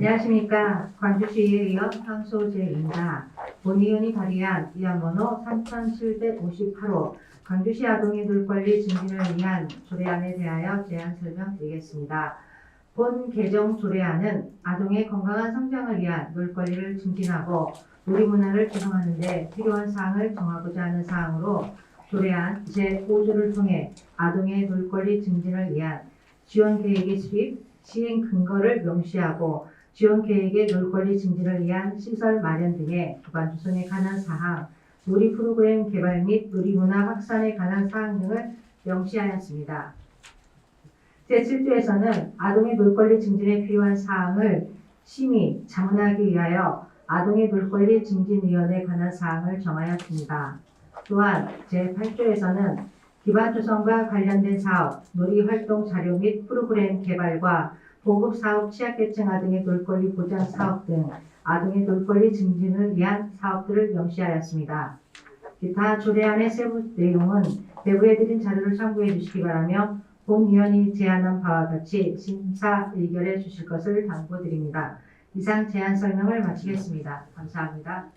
안녕하십니까. 광주시의회 의원 황소재입니다. 본 의원이 발의한 위안번호 3758호 광주시 아동의 놀권리 증진을 위한 조례안에 대하여 제안 설명드리겠습니다. 본 개정 조례안은 아동의 건강한 성장을 위한 놀권리를 증진하고 놀이문화를 조성하는 데 필요한 사항을 정하고자 하는 사항으로 조례안 제5조를 통해 아동의 놀권리 증진을 위한 지원 계획의 수립, 시행 근거를 명시하고 지원 계획의 놀권리 증진을 위한 시설 마련 등의 기반 조성에 관한 사항, 놀이 프로그램 개발 및 놀이문화 확산에 관한 사항 등을 명시하였습니다. 제7조에서는 아동의 놀권리 증진에 필요한 사항을 심의, 자문하기 위하여 아동의 놀권리 증진위원회에 관한 사항을 정하였습니다. 또한 제8조에서는 기반 조성과 관련된 사업, 놀이 활동 자료 및 프로그램 개발과 보급 사업 취약계층 아동의 놀권리 보장 사업 등 아동의 놀권리 증진을 위한 사업들을 명시하였습니다. 기타 조례안의 세부 내용은 배부해드린 자료를 참고해 주시기 바라며 본위원이 제안한 바와 같이 심사 의결해 주실 것을 당부드립니다. 이상 제안 설명을 마치겠습니다. 감사합니다.